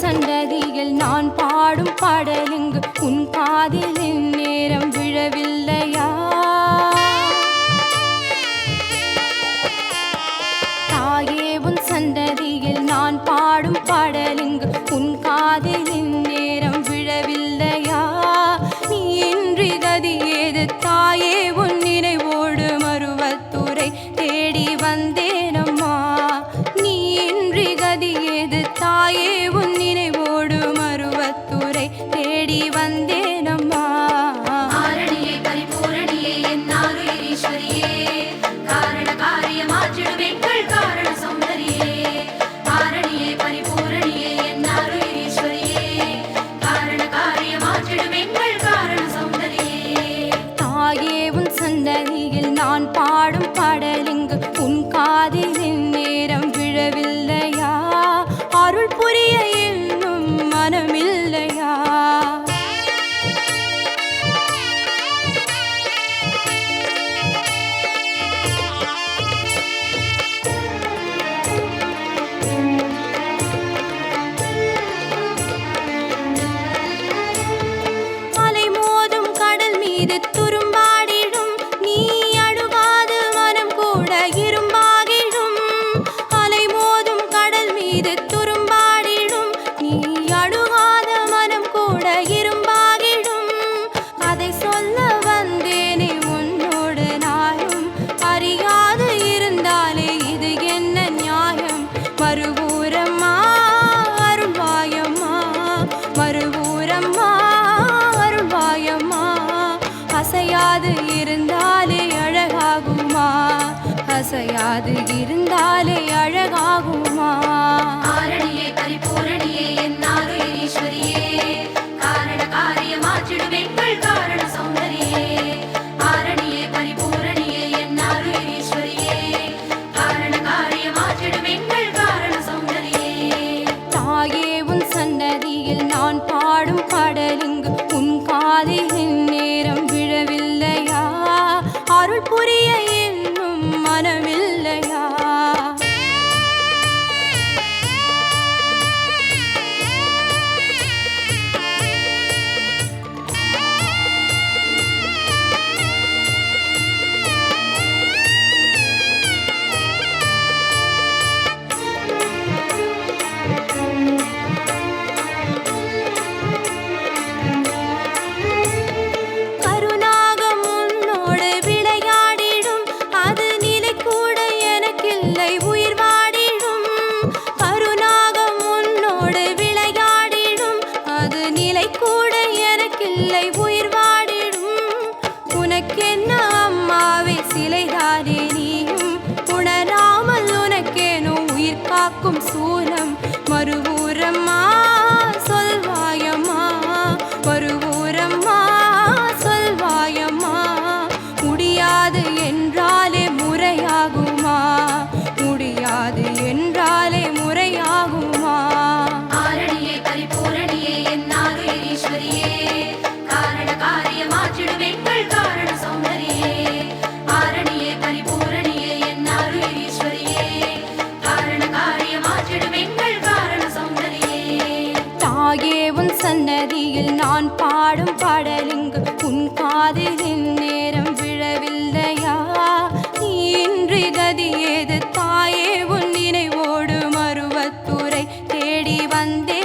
சந்ததியில் நான் பாடும் பாடலுங்கு உன் காதில் நேரம் விழவில்லையா? தாயே உன் சந்ததியில் நான் பாடும் பாடலுங்கு உன் காதில் நேரம் விழவில்லையா? நீ இன்றி கதி ஏது? தாயே உன் நினைவோடு மறுவத்துறை தேடி வந்தே சந்ததியில் நான் பாடும் பாடலிங்கு உன் காதில் நேரம் விழவில்லையா? அருள் புரிய இன்னும் மனமில்லையா? அலை அசையாது இருந்தாலே அழகாகுமா? காரணியே பரிபூரணியே என்னாரு ஈஸ்வரியே? காரண காரியமாற்றிடும் எங்கள் காரண சௌந்தரியே. காரணியே பரிபூரணியே என்னாரு ஈஸ்வரியே? காரண காரியமாற்றிடும் எங்கள் காரண சௌந்தரியே. தாயே உன் சன்னதியில் நான் பாடும் பாடலிங்கு மறுக்கும் சூலம். மறுவூரம்மா சொல்வாயம்மா. மறுவூரம்மா சொல்வாயம்மா. முடியாது என்றாலே முறையாகுமா? முடியாது என்றாலே முறையாகுமா? ஆரணியே பரிபூரணியே என் நாகேஸ்வரியே பாதில் நேரம் விழவில்லையா? இன்று கதி ஏது தாயே உன் நினைவோடு மருவத்தூரை தேடி வந்தேன்.